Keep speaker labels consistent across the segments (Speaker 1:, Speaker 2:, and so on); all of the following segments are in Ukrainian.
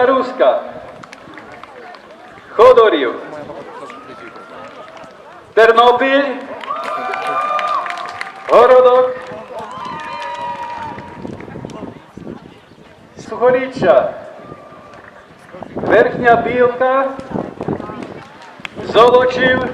Speaker 1: Крава Руська, Ходорів, Тернопіль, Городок, Сухоріччя, Верхня Білка, Золочів.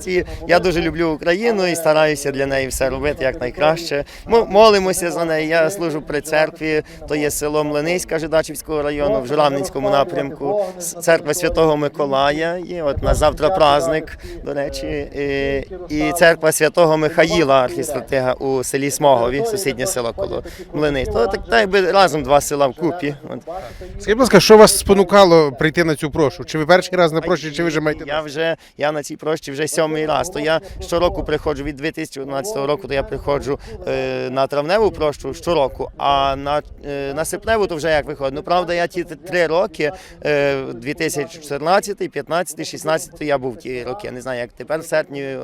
Speaker 2: Організації. Я дуже люблю Україну і стараюся для неї все робити як найкраще. Ми молимося за неї. Я служу при церкві, то є село Млиниська Жидачівського району в Журавненському напрямку. Церква Святого Миколая. Є от на завтра праздник, до речі, і, і церква Святого Михаїла, архістратига у селі Смогові, сусіднє село коло Млиниць. То так, якби разом два села вкупі. От.
Speaker 3: Скажіть, будь ласка, що вас спонукало прийти на цю прошу? Чи ви перший раз на проші, чи ви вже маєте?
Speaker 2: Я вже я на цій прощі вже сьомий раз. То я щороку приходжу від 2011 року, то я приходжу е, на травневу прощу щороку, а на, е, на серпневу то вже як виходить. Ну правда, я ті три роки, е, 2014, 15, 16, то я був ті роки. Я не знаю, як тепер в серпні е,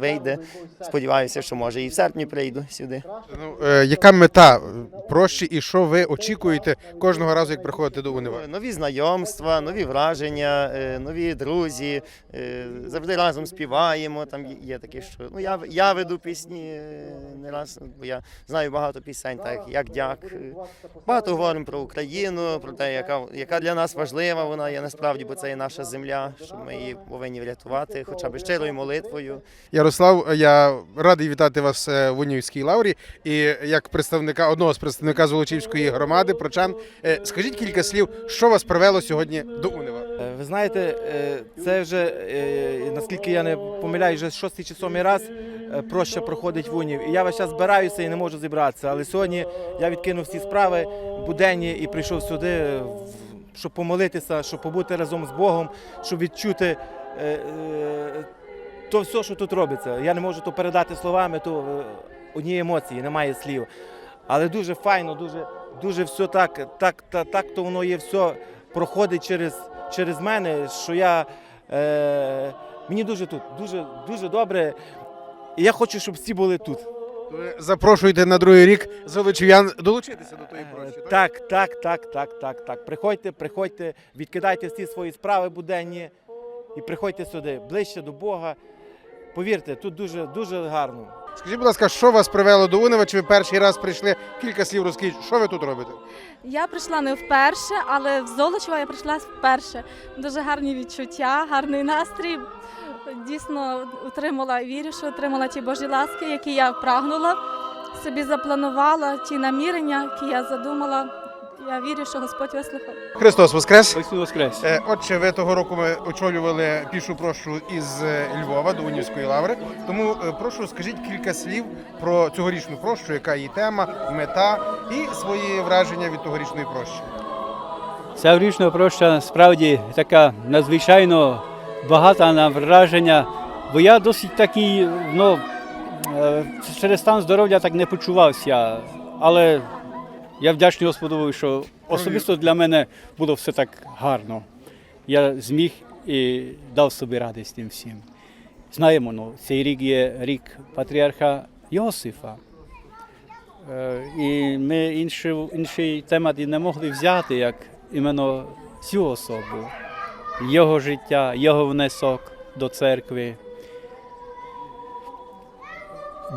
Speaker 2: вийде. Сподіваюся, що може і в серпні прийду сюди.
Speaker 3: Ну, е, яка мета прощі і що ви очікуєте кожного разу, як приходите до Унива?
Speaker 2: Нові знайомства, нові враження, е, нові друзі. е, Завжди разом співаємо. Там є- таке, що ну я я веду пісні е, не раз, бо я знаю багато пісень, так як дяк. Багато говоримо про Україну, про те, яка яка для нас важлива вона є насправді, бо це є наша земля, що ми її повинні врятувати, хоча б щирою молитвою.
Speaker 3: Ярослав, я радий вітати вас е, в Унівській лаврі. І як представника одного з представника Золочівської громади, прочан, е, скажіть кілька слів, що вас привело сьогодні до Унива?
Speaker 4: Ви знаєте, е, це вже, е, наскільки я не помиляю, вже шостий чи сьомий раз е, проща проходить в унів. І я весь час збираюся і не можу зібратися. Але сьогодні я відкинув всі справи буденні і прийшов сюди, щоб помолитися, щоб побути разом з Богом, щоб відчути то все, що тут робиться. Я не можу то передати словами, то одні емоції, немає слів. Але дуже файно, дуже, дуже все так, так, так, так то воно є все проходить через, через мене, що я е, мені дуже тут, дуже, дуже добре. І я хочу, щоб всі були тут.
Speaker 3: Ви запрошуєте на другий рік золочів'ян долучитися до тої прощі.
Speaker 4: Е, Так, так, так, так, так, так. Приходьте, приходьте, відкидайте всі свої справи буденні і приходьте сюди, ближче до Бога. Повірте, тут дуже, дуже гарно.
Speaker 3: Скажіть, будь ласка, що вас привело до Унива? Чи ви перший раз прийшли? Кілька слів розкажіть, що ви тут робите?
Speaker 5: Я прийшла не вперше, але в Золочево я прийшла вперше. Дуже гарні відчуття, гарний настрій. Дійсно отримала, вірю, що отримала ті Божі ласки, які я прагнула, собі запланувала, ті намірення, які я задумала. Я вірю, що Господь вислухав.
Speaker 3: Христос Воскрес!
Speaker 6: Христос Воскрес!
Speaker 3: Е, Отже, ви того року ми очолювали пішу прощу із е, Львова до Унівської лаври. Тому е, прошу скажіть кілька слів про цьогорічну прощу, яка її тема, мета і свої враження від тогорічної прощі.
Speaker 6: Ця річна проща справді така надзвичайно багата на враження, бо я досить такий, ну, е, через стан здоров'я так не почувався. Але я вдячний Господу, що особисто для мене було все так гарно. Я зміг і дав собі радість тим всім. Знаємо, ну, цей рік є рік патріарха Йосифа. Е, І ми інший, інший темат не могли взяти, як іменно цю особу, його життя, його внесок до церкви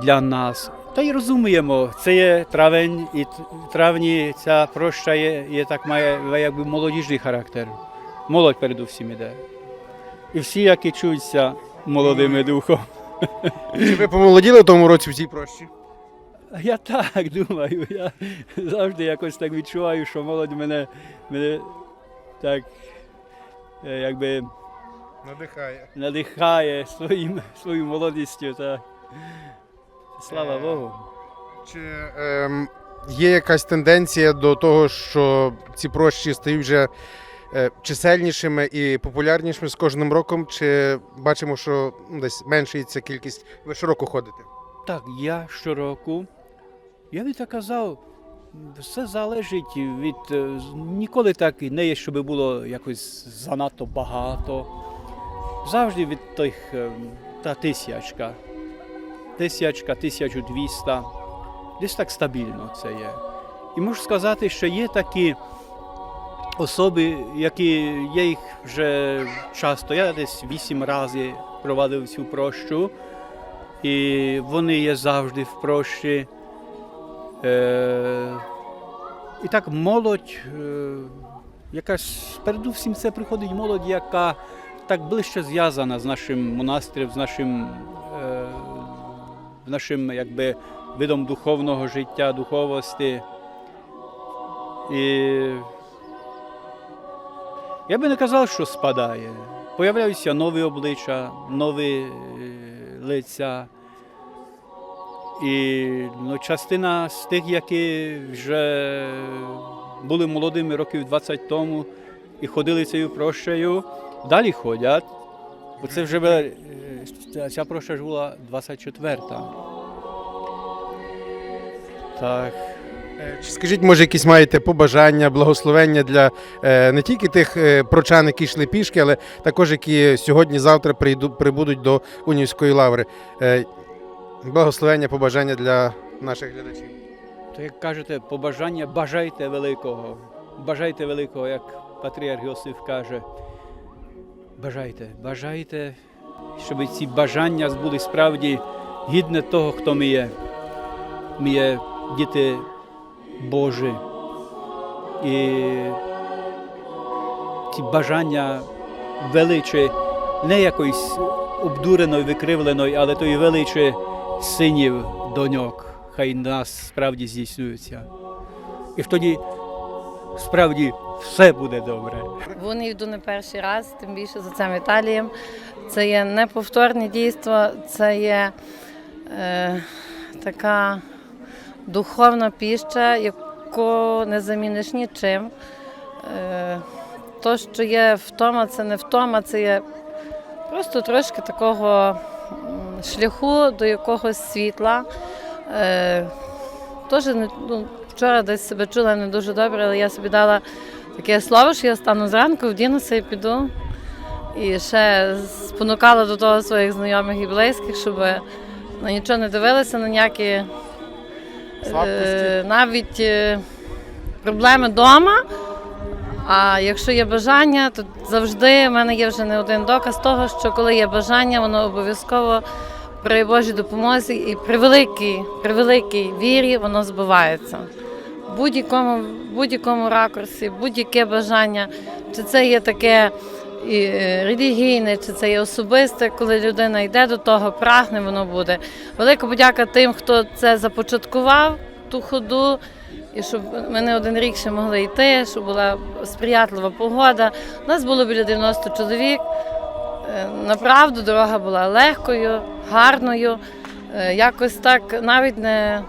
Speaker 6: для нас. Та й розуміємо, це є травень, і травні ця проща є, є так має якби молодіжний характер. Молодь передусім іде. І всі, які чуються молодими духом.
Speaker 3: Чи ви помолоділи в тому році в цій прощі?
Speaker 6: Я так думаю, я завжди якось так відчуваю, що молодь мене, мене так якби
Speaker 3: Надихає.
Speaker 6: надихає своїм, своєю молодістю. Так. Слава
Speaker 3: Е,
Speaker 6: Богу.
Speaker 3: Чи ем, є якась тенденція до того, що ці прощі стають вже е, чисельнішими і популярнішими з кожним роком? Чи бачимо, що ну, десь меншується кількість? Ви щороку ходите?
Speaker 6: Так, я щороку, я би так казав, все залежить від. е, Ніколи так і не є, щоб було якось занадто багато. Завжди від тих е, та тисячка. Тисячка, 1200. Десь так стабільно це є. І можу сказати, що є такі особи, які є їх вже часто. Я десь вісім разів провадив цю прощу і вони є завжди в прощі. Е, і так молодь, е, якась передусім це приходить молодь, яка так ближче зв'язана з нашим монастирем, з нашим, нашим якби, видом духовного життя, духовості. І я би не казав, що спадає. Появляються нові обличчя, нові е, лиця. І ну, частина з тих, які вже були молодими років 20 тому і ходили цією прощею, далі ходять. Бо це вже е, ця- проща ж була 24-та. Так.
Speaker 3: Е, Чи скажіть, може, якісь маєте побажання, благословення для е, не тільки тих е, прочан, які йшли пішки, але також які сьогодні-завтра прибудуть до Унівської лаври. Благословення, побажання для наших глядачів.
Speaker 6: То як кажете, побажання бажайте великого. Бажайте великого, як патріарх Йосиф каже. Бажайте, бажайте, щоб ці бажання були справді гідне того, хто ми є. Ми є діти Божі. І ці бажання величі не якоїсь обдуреної, викривленої, але тої величі синів, доньок, хай нас справді здійснюються. І тоді справді все буде добре.
Speaker 7: Вони йду не перший раз, тим більше за цим Віталієм. Це є неповторне дійство, це є е, така духовна піща, яку не заміниш нічим. Е, то, що є втома, це не втома, це є просто трошки такого шляху до якогось світла. Е, Теж ну, вчора десь себе чула не дуже добре, але я собі дала таке слово, що я стану зранку, вдінуся і піду. І ще спонукала до того своїх знайомих і близьких, щоб на нічого не дивилися, на ніякі е, навіть е, проблеми вдома. А якщо є бажання, то завжди в мене є вже не один доказ того, що коли є бажання, воно обов'язково при Божій допомозі і при великій, при великій вірі воно збувається. В будь-якому, будь-якому ракурсі, будь-яке бажання, чи це є таке і, е, релігійне, чи це є особисте, коли людина йде до того, прагне, воно буде. Велика подяка тим, хто це започаткував, ту ходу, і щоб ми не один рік ще могли йти, щоб була сприятлива погода. У нас було біля 90 чоловік. Е, Направду дорога була легкою, гарною. Е, Якось так навіть не,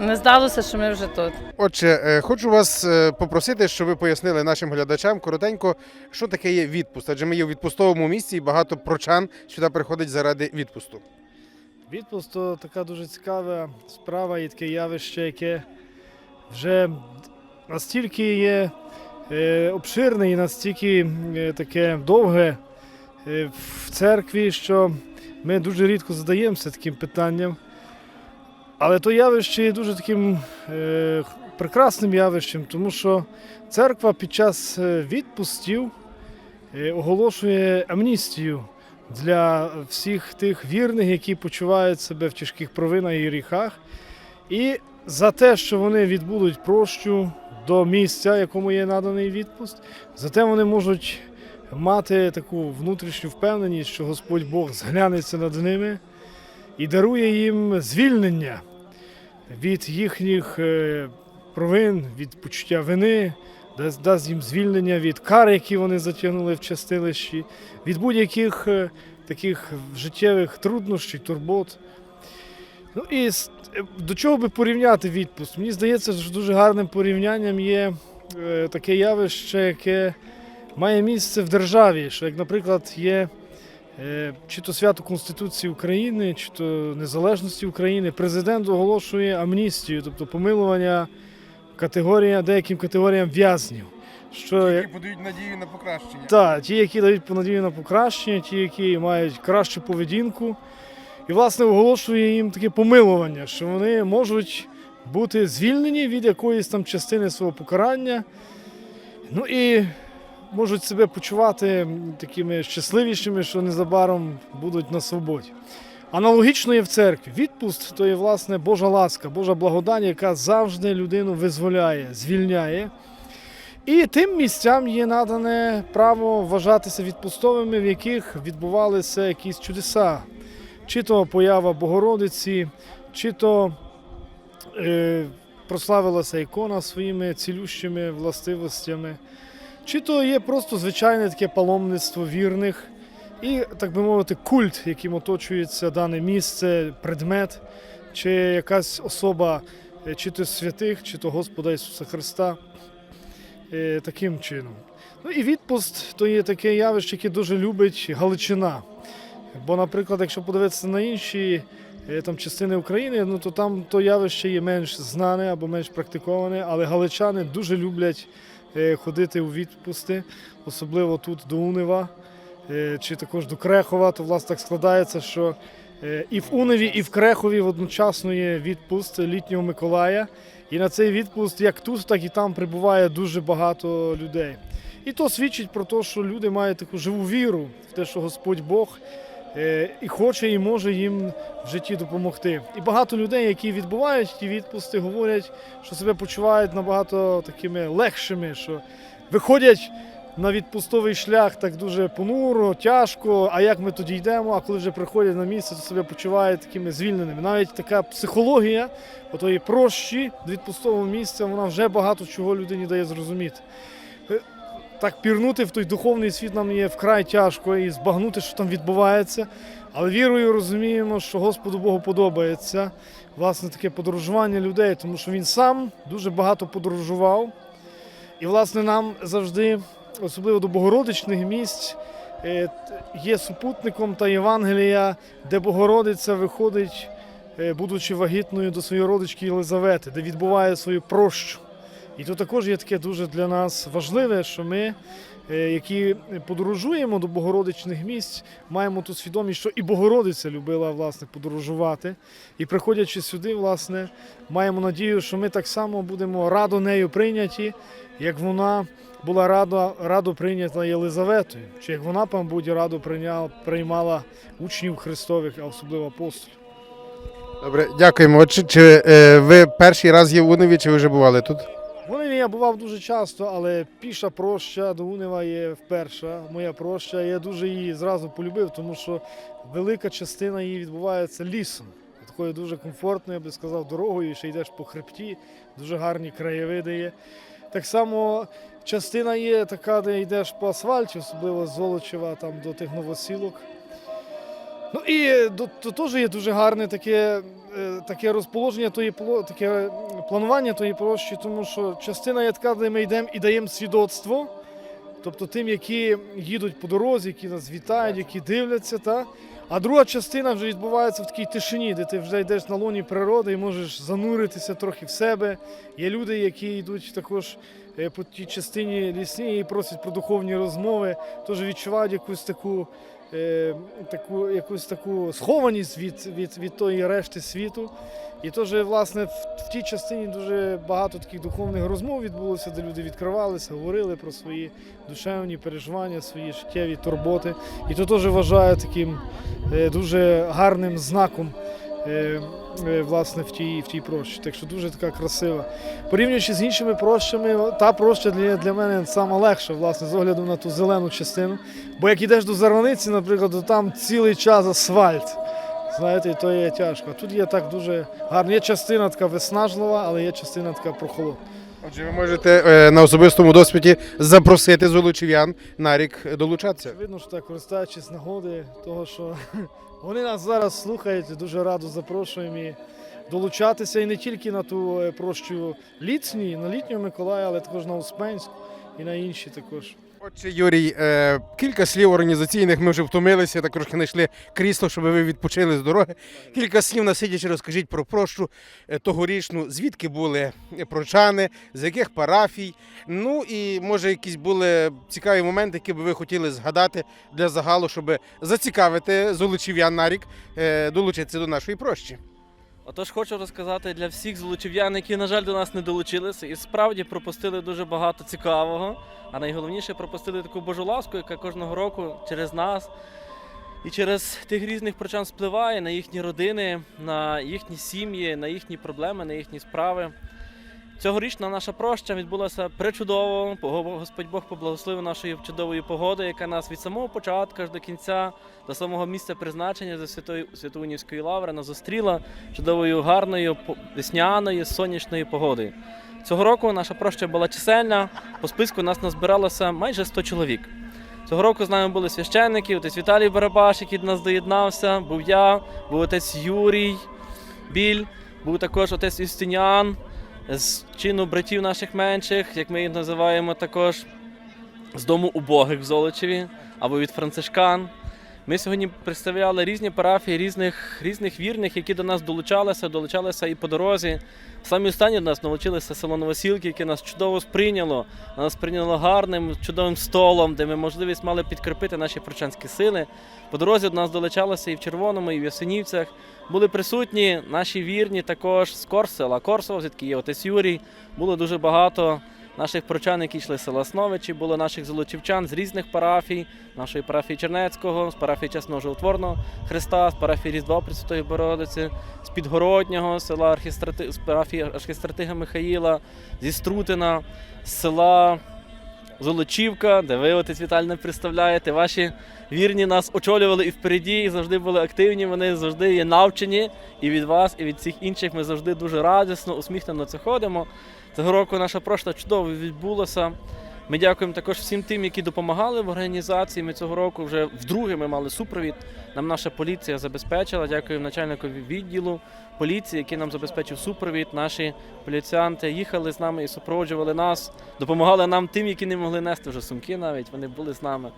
Speaker 7: не здалося, що ми вже тут.
Speaker 3: Отже, е, хочу вас попросити, щоб ви пояснили нашим глядачам коротенько, що таке є відпуст. Адже ми є в відпустовому місці і багато прочан сюди приходить заради відпусту.
Speaker 8: Відпуск то така дуже цікава справа і таке явище, яке вже настільки є обширне і настільки таке довге в церкві, що ми дуже рідко задаємося таким питанням. Але то явище є дуже таким е, прекрасним явищем, тому що церква під час е, відпустів е, оголошує амністію для всіх тих вірних, які почувають себе в тяжких провинах і гріхах. І за те, що вони відбудуть прощу до місця, якому є наданий відпуст, зате вони можуть мати таку внутрішню впевненість, що Господь Бог зглянеться над ними і дарує їм звільнення від їхніх е, провин, від почуття вини, дасть, їм звільнення від кар, які вони затягнули в частилищі, від будь-яких е, таких життєвих труднощів, турбот. Ну і е, до чого би порівняти відпуск? Мені здається, що дуже гарним порівнянням є таке явище, яке має місце в державі, що, як, наприклад, є е, чи то свято Конституції України, чи то Незалежності України, президент оголошує амністію, тобто помилування категорія, деяким категоріям в'язнів. Що,
Speaker 3: Які подають надію на покращення.
Speaker 8: так, ті, які дають понадію на покращення, ті, які мають кращу поведінку. І, власне, оголошує їм таке помилування, що вони можуть бути звільнені від якоїсь там частини свого покарання. Ну і можуть себе почувати такими щасливішими, що незабаром будуть на свободі. Аналогічно є в церкві. Відпуст то є власне Божа ласка, Божа благодать, яка завжди людину визволяє, звільняє. І тим місцям є надане право вважатися відпустовими, в яких відбувалися якісь чудеса, чи то поява Богородиці, чи то е, прославилася ікона своїми цілющими властивостями, чи то є просто звичайне таке паломництво вірних і, так би мовити, культ, яким оточується дане місце, предмет, чи якась особа, е, чи то святих, чи то Господа Ісуса Христа е, таким чином. Ну і відпуст то є таке явище, яке дуже любить Галичина. Бо, наприклад, якщо подивитися на інші е, там, частини України, ну то там то явище є менш знане або менш практиковане, але галичани дуже люблять ходити у відпусти, особливо тут до Унева е, чи також до Крехова, то власне так складається, що е, і в Уневі, і в Крехові одночасно є відпуст літнього Миколая. І на цей відпуст як тут, так і там прибуває дуже багато людей. І то свідчить про те, що люди мають таку живу віру в те, що Господь Бог е, і хоче, і може їм в житті допомогти. І багато людей, які відбувають ті відпусти, говорять, що себе почувають набагато такими легшими, що виходять на відпустовий шлях так дуже понуро, тяжко. А як ми тоді йдемо? А коли вже приходять на місце, то себе почувають такими звільненими. Навіть така психологія, отої прощі до відпустового місця, вона вже багато чого людині дає зрозуміти. Так пірнути в той духовний світ нам є вкрай тяжко і збагнути, що там відбувається. Але вірою розуміємо, що Господу Богу подобається власне таке подорожування людей, тому що він сам дуже багато подорожував. І, власне, нам завжди, особливо до Богородичних місць, е, є супутником та Євангелія, де Богородиця виходить, е, будучи вагітною до своєї родички Єлизавети, де відбуває свою прощу. І то також є таке дуже для нас важливе, що ми, е, які подорожуємо до Богородичних місць, маємо ту свідомість, що і Богородиця любила власне подорожувати. І приходячи сюди, власне, маємо надію, що ми так само будемо радо нею прийняті, як вона була радо, радо прийнята Єлизаветою, чи як вона, мабуть, радо прийняла, приймала учнів Христових, а особливо апостолів.
Speaker 3: Добре, дякуємо. Чи, чи е, ви перший раз є в Уневі, чи ви вже бували тут?
Speaker 8: Бував дуже часто, але піша проща до Унева є вперша. Моя проща. Я дуже її зразу полюбив, тому що велика частина її відбувається лісом. Такою дуже комфортною, я би сказав, дорогою, ще йдеш по хребті, дуже гарні краєвиди є. Так само частина є така, де йдеш по асфальті, особливо з Золочева там до тих новосілок. Ну і до- то теж є дуже гарне таке, е, таке розположення, тої, таке планування тої площі, тому що частина є така, де ми йдемо і даємо свідоцтво, тобто тим, які їдуть по дорозі, які нас вітають, які дивляться. Та? А друга частина вже відбувається в такій тишині, де ти вже йдеш на лоні природи і можеш зануритися трохи в себе. Є люди, які йдуть також е, по тій частині лісній і просять про духовні розмови, теж відчувають якусь таку, е, таку, якусь таку схованість від, від, від тої решти світу. І теж, власне, в, в тій частині дуже багато таких духовних розмов відбулося, де люди відкривалися, говорили про свої душевні переживання, свої життєві турботи. І то теж вважаю таким е, дуже гарним знаком. Е, Власне, в тій, в тій прощі. Так що дуже така красива. Порівнюючи з іншими прощами, та проща для, для мене сама легша, власне, з огляду на ту зелену частину. Бо як йдеш до Зарваниці, наприклад, то там цілий час асфальт. Знаєте, і то є тяжко. Тут є так дуже гарно. Є частина така виснажлива, але є частина така прохолодна.
Speaker 3: Отже, ви можете е, на особистому досвіді запросити золочів'ян на рік долучатися.
Speaker 8: Видно, що так, користуючись нагоди, того, що вони нас зараз слухають, дуже радо запрошуємо і долучатися і не тільки на ту е, прощу літній, на літнього Миколая, але також на Успенську і на інші також.
Speaker 3: Отже, Юрій, е, кілька слів організаційних. Ми вже втомилися, так трошки знайшли крісло, щоб ви відпочили з дороги. Кілька слів на сидячи розкажіть про прощу е, тогорічну. Звідки були прочани, з яких парафій. Ну і може якісь були цікаві моменти, які би ви хотіли згадати для загалу, щоб зацікавити золочів'ян на рік е, долучитися до нашої прощі.
Speaker 9: Отож, хочу розказати для всіх золочів'ян, які, на жаль, до нас не долучилися, і справді пропустили дуже багато цікавого. А найголовніше пропустили таку Божу ласку, яка кожного року через нас і через тих різних прочан спливає на їхні родини, на їхні сім'ї, на їхні проблеми, на їхні справи. Цьогорічна наша проща відбулася причудово. Господь Бог поблагословив нашою чудовою погодою, яка нас від самого початку аж до кінця, до самого місця призначення до Святої Святоунівської лаври нас зустріла чудовою, гарною, весняною, сонячною погодою. Цього року наша проща була чисельна. По списку нас назбиралося майже 100 чоловік. Цього року з нами були священники, отець Віталій Барабаш, який до нас доєднався, був я, був отець Юрій Біль, був також отець Юстиніан з чину братів наших менших, як ми їх називаємо також з дому убогих в Золочеві або від францишкан. Ми сьогодні представляли різні парафії різних, різних вірних, які до нас долучалися, долучалися і по дорозі. Самі останні до нас долучилися село Новосілки, яке нас чудово сприйняло. Нас прийняло гарним, чудовим столом, де ми можливість мали підкріпити наші прочанські сили. По дорозі до нас долучалися і в Червоному, і в Ясенівцях. Були присутні наші вірні також з Корсела, Корсова, звідки є отець Юрій. Було дуже багато наших прочан, які йшли з села Сновичі, було наших золочівчан з різних парафій, нашої парафії Чернецького, з парафії Чесного Животворного Христа, з парафії Різдва Пресвятої Бородиці, з Підгороднього, села Архістрати... з парафії Архістратига Михаїла, зі Струтина, з села Золочівка, де ви, отець Віталій, представляєте. Ваші вірні нас очолювали і впереді, і завжди були активні. Вони завжди є навчені і від вас, і від всіх інших. Ми завжди дуже радісно, усміхнено це ходимо. Цього року наша прошта чудово відбулася. Ми дякуємо також всім тим, які допомагали в організації. Ми цього року вже вдруге ми мали супровід. Нам наша поліція забезпечила. Дякуємо начальнику відділу поліції, який нам забезпечив супровід. Наші поліціянти їхали з нами і супроводжували нас, допомагали нам тим, які не могли нести вже сумки. Навіть вони були з нами.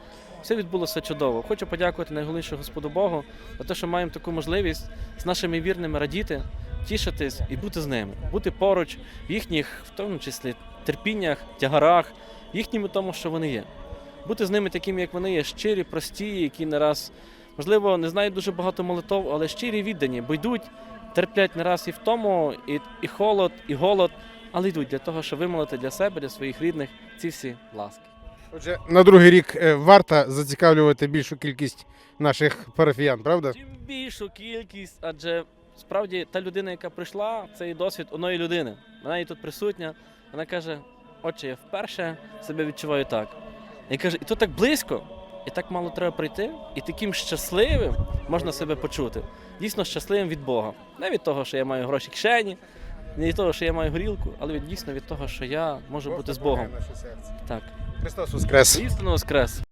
Speaker 9: Все відбулося чудово. Хочу подякувати найголовніше Господу Богу за те, що маємо таку можливість з нашими вірними радіти, тішитись і бути з ними, бути поруч в їхніх, в тому числі, терпіннях, тягарах, їхньому тому, що вони є. Бути з ними такими, як вони є, щирі, прості, які не раз, можливо, не знають дуже багато молитов, але щирі віддані, бо йдуть, терплять не раз і в тому, і, і холод, і голод, але йдуть для того, щоб вимолити для себе, для своїх рідних ці всі ласки.
Speaker 3: Отже, на другий рік е, варто зацікавлювати більшу кількість наших парафіян, правда?
Speaker 9: Чим більшу кількість, адже справді та людина, яка прийшла, це і досвід одної людини. Вона і тут присутня. Вона каже: Отче, я вперше себе відчуваю так. І каже, і то так близько, і так мало треба прийти, і таким щасливим можна себе почути. Дійсно щасливим від Бога. Не від того, що я маю гроші кишені, не від того, що я маю горілку, але від, дійсно від того, що я можу бути з Богом.
Speaker 3: Наше серце.
Speaker 9: Так.
Speaker 3: Христос Воскрес!
Speaker 9: Істинно воскрес.